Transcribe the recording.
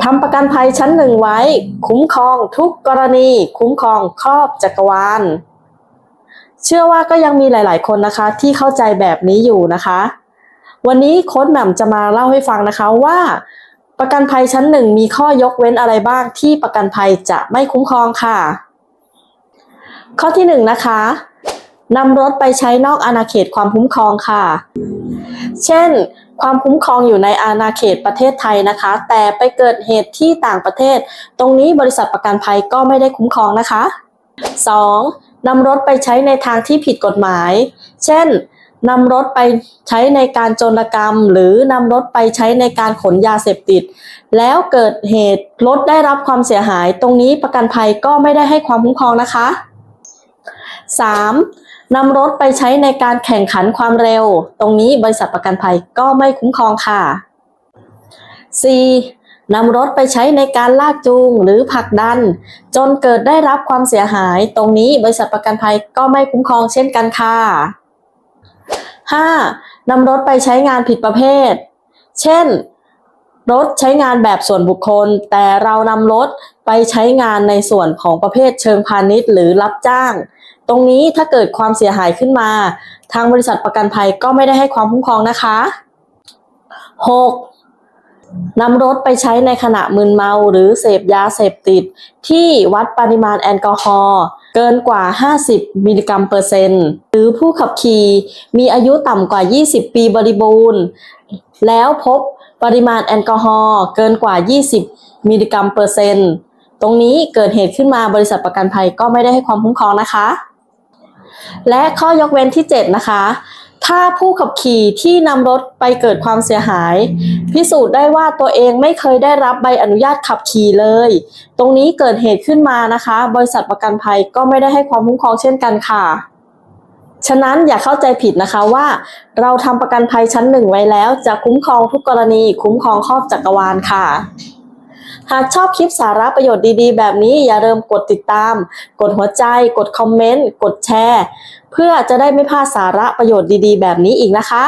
ทำประกันภัยชั้นหนึ่งไว้ คุ้มครองทุกกรณี คุ้มครองครอบจักรวาล เชื่อว่าก็ยังมีหลาย ๆ คนนะคะ ที่เข้าใจแบบนี้อยู่นะคะ วันนี้โค้ดแหม่มจะมาเล่าให้ฟังนะคะว่า ประกันภัยชั้นหนึ่งมีข้อยกเว้นอะไรบ้างที่ประกันภัยจะไม่คุ้มครองค่ะ ข้อที่หนึ่งนะคะนำรถไปใช้นอกอาณาเขตความคุ้มครองค่ะ เช่น ความคุ้มครองอยู่ในอาณาเขตประเทศไทยนะคะ แต่ไปเกิดเหตุที่ต่างประเทศ ตรงนี้บริษัทประกันภัยก็ไม่ได้คุ้มครองนะคะ 2. นำรถไปใช้ในทางที่ผิดกฎหมาย เช่นนำรถไปใช้ในการโจรกรรม หรือนำรถไปใช้ในการขนยาเสพติด แล้วเกิดเหตุรถได้รับความเสียหาย ตรงนี้ประกันภัยก็ไม่ได้ให้ความคุ้มครองนะคะ 3. นำรถไปใช้ในการแข่งขันความเร็ว ตรงนี้บริษัทประกันภัยก็ไม่คุ้มครองค่ะ 4. นำรถไปใช้ในการลากจูงหรือผลักดัน จนเกิดได้รับความเสียหาย ตรงนี้บริษัทประกันภัยก็ไม่คุ้มครองเช่นกันค่ะ 5. นำรถไปใช้งานผิดประเภท เช่น รถใช้งานแบบส่วนบุคคล แต่เรานำรถไปใช้งานในส่วนของประเภทเชิงพาณิชย์หรือรับจ้าง ตรงนี้ถ้าเกิดความเสียหายขึ้นมา ทางบริษัทประกันภัยก็ไม่ได้ให้ความคุ้มครองนะคะ 6. นำรถไปใช้ในขณะมึนเมาหรือเสพยาเสพติด ที่วัดปริมาณแอลกอฮอล์เกินกว่า 50 มิลลิกรัมเปอร์เซ็นต์ หรือผู้ขับขี่มีอายุต่ำกว่า 20 ปีบริบูรณ์ แล้วพบปริมาณแอลกอฮอล์เกินกว่า 20 มิลลิกรัมเปอร์เซ็นต์ ตรงนี้เกิดเหตุขึ้นมาบริษัทประกันภัยก็ไม่ได้ให้ความคุ้มครองนะคะ และข้อยกเว้นที่ 7 นะคะ ถ้าผู้ขับขี่ที่นำรถไปเกิดความเสียหาย พิสูจน์ได้ว่าตัวเองไม่เคยได้รับใบอนุญาตขับขี่เลย ตรงนี้เกิดเหตุขึ้นมานะคะ บริษัทประกันภัยก็ไม่ได้ให้ความคุ้มครองเช่นกันค่ะฉะนั้นอย่าเข้าใจผิดนะคะว่า เราทำประกันภัยชั้นหนึ่งไว้แล้ว จะคุ้มครองทุกกรณี คุ้มครองครอบจักรวาลค่ะ หากชอบคลิปสาระประโยชน์ดีๆ แบบนี้อย่าลืมกดติดตาม กดหัวใจ กดคอมเมนต์ กดแชร์ เพื่อจะได้ไม่พลาดสาระประโยชน์ดีๆ แบบนี้อีกนะคะ